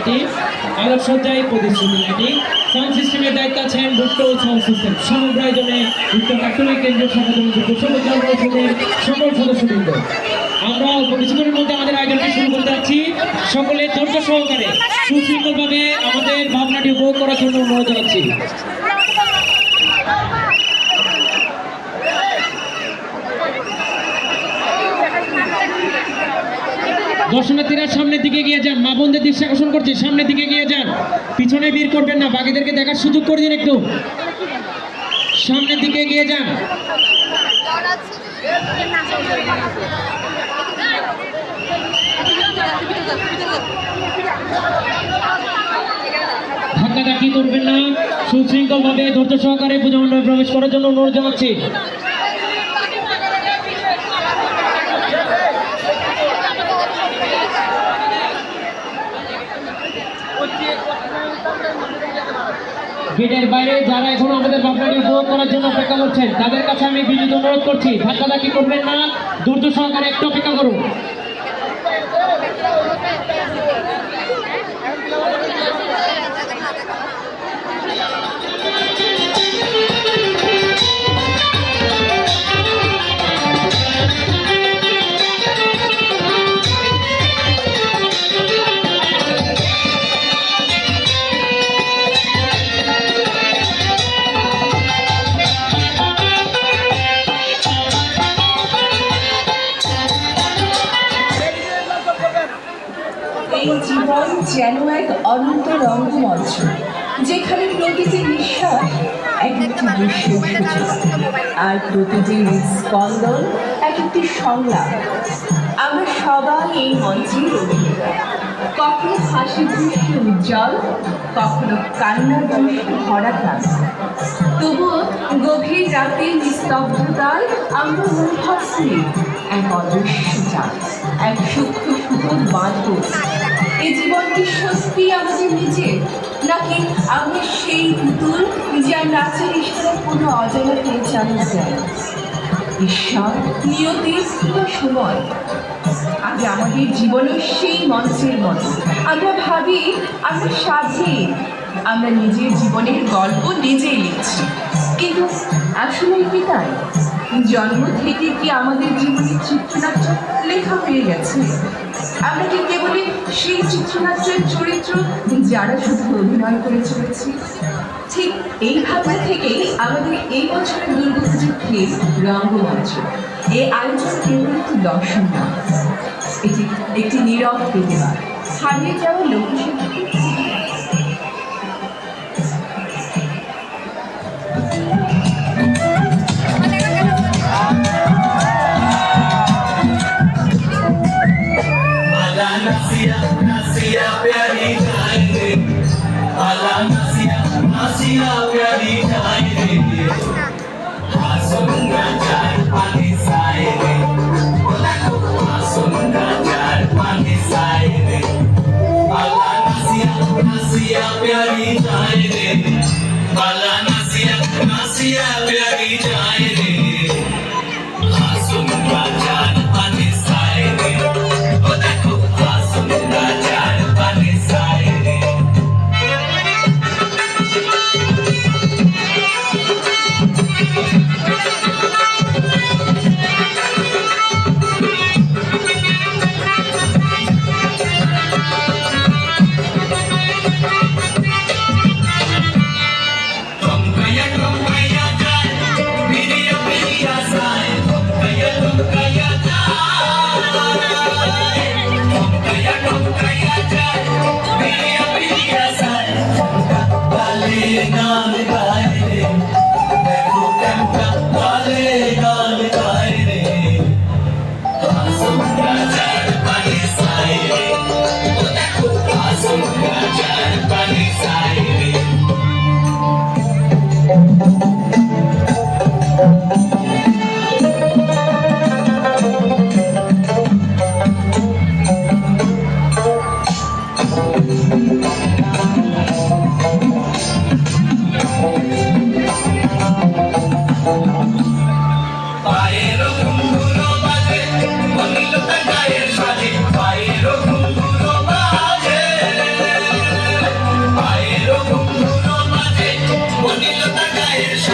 একটি আলোকসজ্জায় প্রতিশ্রুতি lighting sound সিস্টেমের দায়িত্ব আছেন ভুট্টো সাউন্ড সিস্টেম সমগ্র আয়োজনে উত্তর কাটুলি কেন্দ্রীয় কমিটির বিশ্ববিদ্যালয় পরিষদের সকল সদস্যবৃন্দ। আমরা অল্প কিছুক্ষণের মধ্যে আমাদের আয়োজনটি শুরু করতে যাচ্ছি। সকলে ধৈর্য সহকারে, সুশৃঙ্খলভাবে আমাদের ভাবনাটি উপভোগ করার জন্য অনুরোধ জানাচ্ছি। দর্শনার্থীরা দিকে গিয়ে যান। মা বোনদের দৃষ্টি আকর্ষণ করছে। সামনের দিকে গিয়ে যান। পিছনে ভিড় করবেন না। বাকিদেরকে দেখার সুযোগ করে দিন একটু। সামনের দিকে গিয়ে যান। ধাক্কাধাক্কি করবেন না। সুশৃঙ্খল ভাবে ধৈর্য সহকারে পূজা মণ্ডপে প্রবেশ করার জন্য অনুরোধ জানাচ্ছি। গেটের বাইরে যারা এখনও আমাদের ভাবনাটি উপভোগ করার জন্য অপেক্ষা করছেন, তাদের কাছে আমি বিনীত অনুরোধ করছি, ধাক্কাধাক্কি করবেন না। ধৈর্য সহকারে একটু অপেক্ষা করুন। এই জীবন যেন এক অনন্ত রঙ্গমঞ্চ, যেখানে প্রতিটি নিঃশ্বাস এক একটি সূচনা আর প্রতিটি স্পন্দন এক একটি সংলাপ। আমরা সবাই এই মঞ্চে কখনো হাসি দৃশ্য উজ্জ্বল, কখনো কান্নার দৃশ্য ভরা তবুও গভীর রাতের নিস্তব্ধতায় আমরা করি এক অদৃশ্য চাপ এক সূক্ষ্ম সুতোর বাঁধব এই জীবনটি সত্যি আমাদের নিজের নাকি আমরা সেই পুতুল যার নাচের ইশারা কোনো অজানা পেয়ে চালিয়ে যায়? ঈশ্বর নিয়তির সময়? আজ আমাদের জীবনও সেই মঞ্চের মতো। আমরা ভাবি, আমরা স্বাধীন আমরা নিজের জীবনের গল্প নিজেই লিখছি। কিন্তু আসলে কি তাই? জন্ম থেকে কি আমাদের জীবনের চিত্রনাট্য লেখা হয়ে গেছে? আমরা কি কেবলই সেই চিত্রনাট্যের চরিত্র যারা শুধু অভিনয় করে চলেছি? ঠিক এই ভাবনা থেকেই আমাদের এই বছরের দুর্গাপুজোর থিম রঙ্গমঞ্চ। এই আয়োজন একটি দর্শন না এটি একটি নীরব প্রতিভা হারিয়ে যাওয়া লোকশিল্পী आला नसिया नसिया प्यारी जाए रे आला नसिया नसिया प्यारी नसिया नसिया प्यारी जाए रे आला नसिया नसिया प्यारी जाए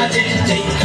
Magic Day.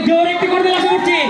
পানি সাই